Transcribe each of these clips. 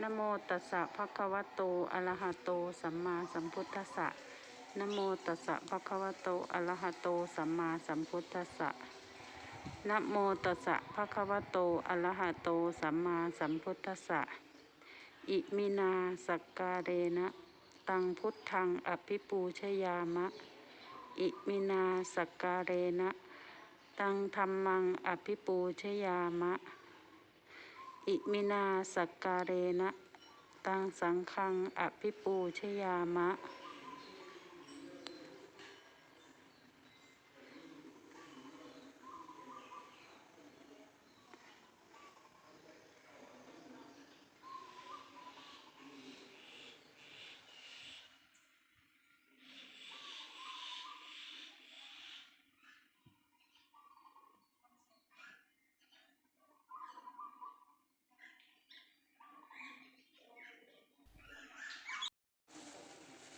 นโมตัสสะภะคะวะโต อะระหะโต สัมมาสัมพุทธัสสะนโมตัสสะภะคะวะโต อะระหะโต สัมมาสัมพุทธัสสะนโมตัสสะภะคะวะโต อะระหะโต สัมมาสัมพุทธัสสะ อิมินาสักกาเรนะ ตังพุทธังอภิปูชยามะ อิมินาสักกาเรนะ ตังธรรมังอภิปูชยามะ อิมินาสักการเรนะตังสังคังอภิปูชยามะ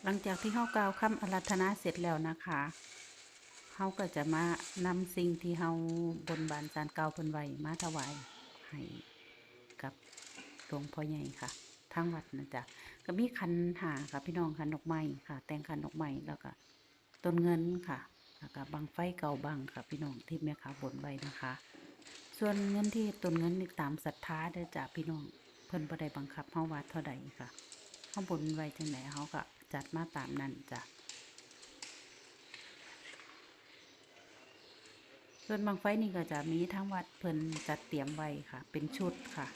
หลังจากที่เฮากล่าวคำอารัธนาเสร็จแล้วนะคะเฮาก็จะมานำสิ่งที่เฮาบนบานสารเก่าเพิ่นไว้มาถวายให้กับหลวงพ่อใหญ่ค่ะทางวัดนะจ๊ะก็มีคันหาค่ะ พี่น้องคันดอกไม้ค่ะ แตงคันดอกไม้แล้วก็ต้นเงินค่ะแล้วก็บังไฟเก่าบังค่ะ พี่น้องที่แม่ค้าบนไว้นะคะ ส่วนเงินที่ต้นเงินนี่ตามศรัทธาเด้อจ้ะพี่น้องเพิ่นบ่ได้บังคับเฮาว่าเท่าใดค่ะข้าบนไว้จังไหนเขาก็ จัดมาตามนั้นจ้ะส่วนบางไฟนี่ก็จะมีทั้งวัดเพิ่นจัดเตรียมไว้ค่ะ เป็นชุดค่ะ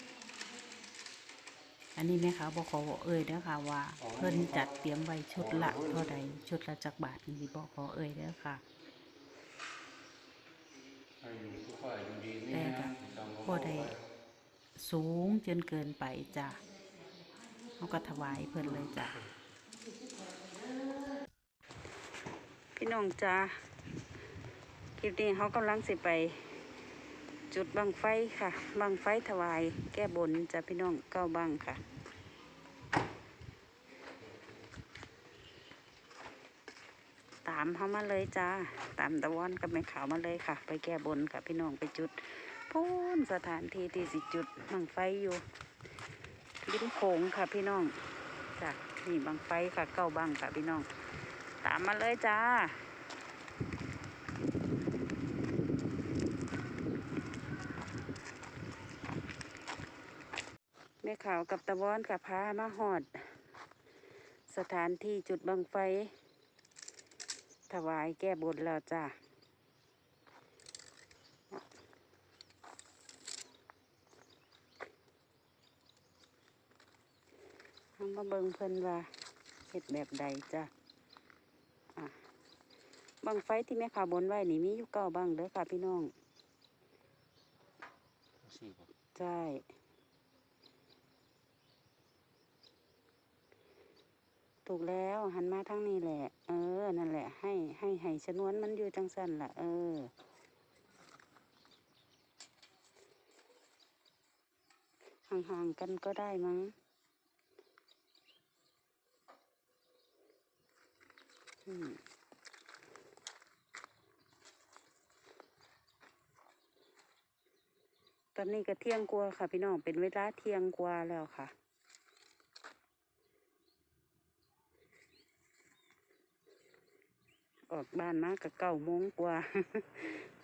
อันนี้แม่คะบอกขอเอ่ยเด้อค่ะว่า เพิ่นจัดเตรียมไว้ชุดละเท่าใดชุดละจักบาทนี่บอกขอเอ่ยเด้อค่ะให้อยู่ทุกฝ่ายอยู่ดีนี่แต่นะก็จำบ่ได้สูงจนเกินไปจ้ะเขาก็ถวายเพิ่นเลยจ้ะ พี่น้องจ้าคลิปนี้เขากำลังสิไปจุดบังไฟค่ะ บังไฟถวายแก้บนจ้ะพี่น้องเก้าบังค่ะตามเขามาเลยจ้า ตามตะวันกับแม่ขาวมาเลยค่ะ ไปแก้บนค่ะพี่น้องไปจุดพูนสถานที่ที่สิจุดบังไฟอยู่ริมโขงค่ะพี่น้องจ้ะนี่บังไฟค่ะเก้าบังค่ะพี่น้อง ตามมาเลยจ้า แม่ขาวกับตะวอนกับพามาหอด สถานที่จุดบังไฟ ถวายแก้บนแล้วจ้าทำมาเบิ่งเพิ่นว่าเห็ดแบบใดจ้าอะ บังไฟที่แม่ขาวบนไว้นี่มีอยู่เก้าบังเด้อค่ะพี่น้องสี่บ่ใช่ถูกแล้วหันมาทางนี้แหละ เออ นั่นแหละ ให้ให้ให้ชนวนมันอยู่จังสันล่ะเออห่างๆกันก็ได้มั้งอืม ตอนนี้ก็เที่ยงกว่าค่ะ พี่น้องเป็นเวลาเที่ยงกว่าแล้วค่ะออกบ้านมากับเก้าโมงกว่า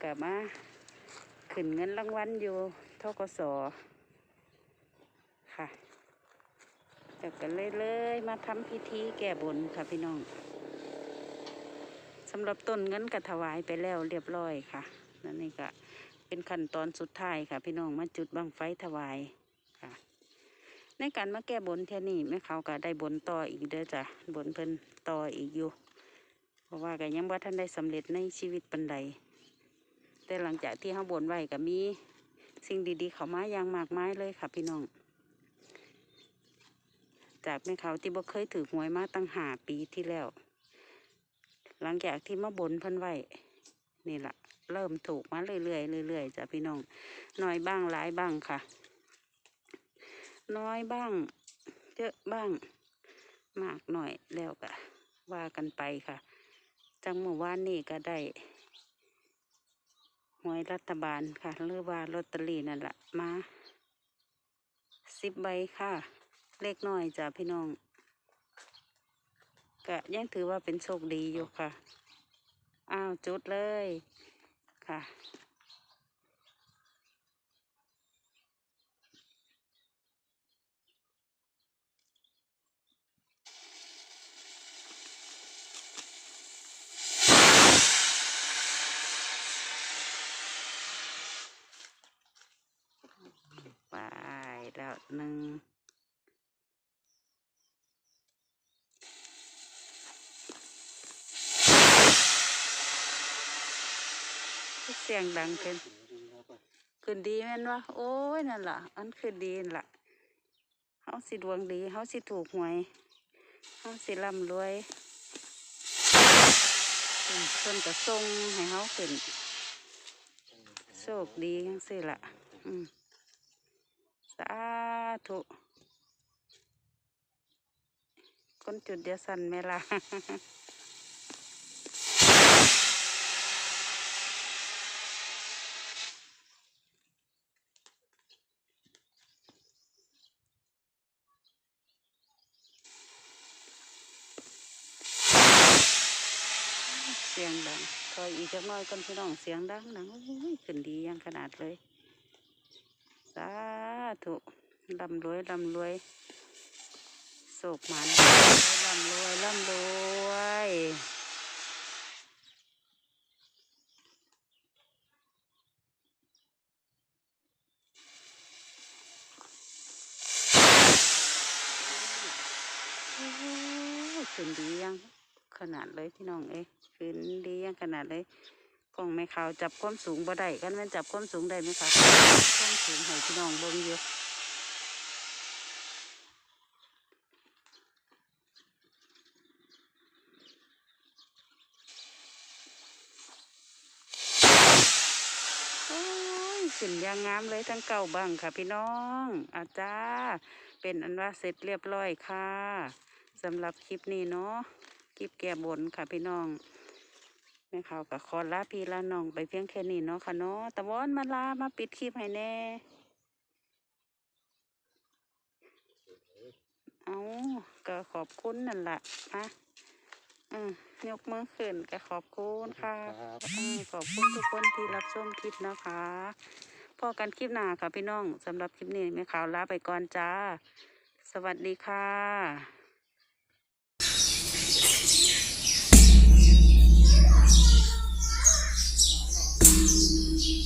กลับมาขึ้นเงินรางวัลอยู่ทกสค่ะแต่ก็เลยเลยมาทำพิธีแก้บนค่ะพี่น้องสำหรับต้นเงินก็ถวายไปแล้วเรียบร้อยค่ะนั่นนี่ก็ เป็นขั้นตอนสุดท้ายค่ะ พี่น้องมาจุดบังไฟถวายค่ะ ในการมาแก้บนเท่านี้แม่เขาก็ได้บนต่ออีกเด้อจ้ะบนเพิ่นต่ออีกอยู่ เพราะว่าก็ยังว่าท่านได้สำเร็จในชีวิตปันใด แต่หลังจากที่เขาบนไว้ก็มีสิ่งดีๆ เขามาอย่างมากมายเลยค่ะ พี่น้อง จากแม่เขาที่บ่เคยถือหวยมาตั้งหาปีที่แล้ว หลังจากที่มาบนเพิ่นไว้นี่แหละ เริ่มถูกมาเรื่อยๆเรื่อยๆจ้ะพี่น้องน้อยบ้างหลายบ้างค่ะ น้อยบ้าง เยอะบ้าง มากหน่อยแล้วก็ว่ากันไปค่ะจังเมื่อวานนี่ก็ได้หวยรัฐบาลค่ะหรือว่าลอตเตอรี่นั่นแหละมาสิบใบค่ะ เล็กน้อยจ้ะพี่น้องก็ยังถือว่าเป็นโชคดีอยู่ค่ะ อ้าว จุดเลย ค่ะ ไปแล้วหนึ่ง เสียงดังขึ้นขึ้นดีแม่นวะโอ้ยนั่นล่ะ อันขึ้นดีนล่ะเฮาสิดวงดีเฮาสิถูกหวยเฮาสิร่ำรวยเพิ่นเพิ่นก็ส่งให้เฮาขึ้นโชคดีจังซี่ล่ะอืมสาธุคนจุดเดียวสั่นแม่ล่ะ เสียงดังคอยอีกจักน้อยก่อนพี่น้องเสียงดังหนังโอ้ยขึ้นดียังขนาดเลย สาธุลำรวยลำรวยโศกหมันลำรวยลำรวยโอ้ยขึ้นดียัง ขนาดเลยพี่น้องเอ้ยขึ้นดียังขนาดเลยกล้องไม่ขาวจับความสูงบ่ได้กันแม่นจับความสูงได้ไหมคะความสูงให้พี่น้องเบิ่งอยู่โอ้ยสินยางงามเลยทั้งเก่าบังค่ะพี่น้องอาจารย์เป็นอันว่าเสร็จเรียบร้อยค่ะสำหรับคลิปนี้เนาะ คลิปแก้บนค่ะพี่น้องแม่ข่าวกับคอลาพี่ลาน้องไปเพียงแค่นี้เนาะค่ะเนาะตะวอนมาลามาปิดคลิปให้แน่ เอาก็ขอบคุณนั่นแหละอะอืมยกมือขึ้นก็ขอบคุณค่ะครับอืมขอบคุณทุกคนที่รับชมคลิปนะคะพอกันคลิปหน้าค่ะพี่น้องสำหรับคลิปนี้แม่ข่าวลาไปก่อนจ้า สวัสดีค่ะ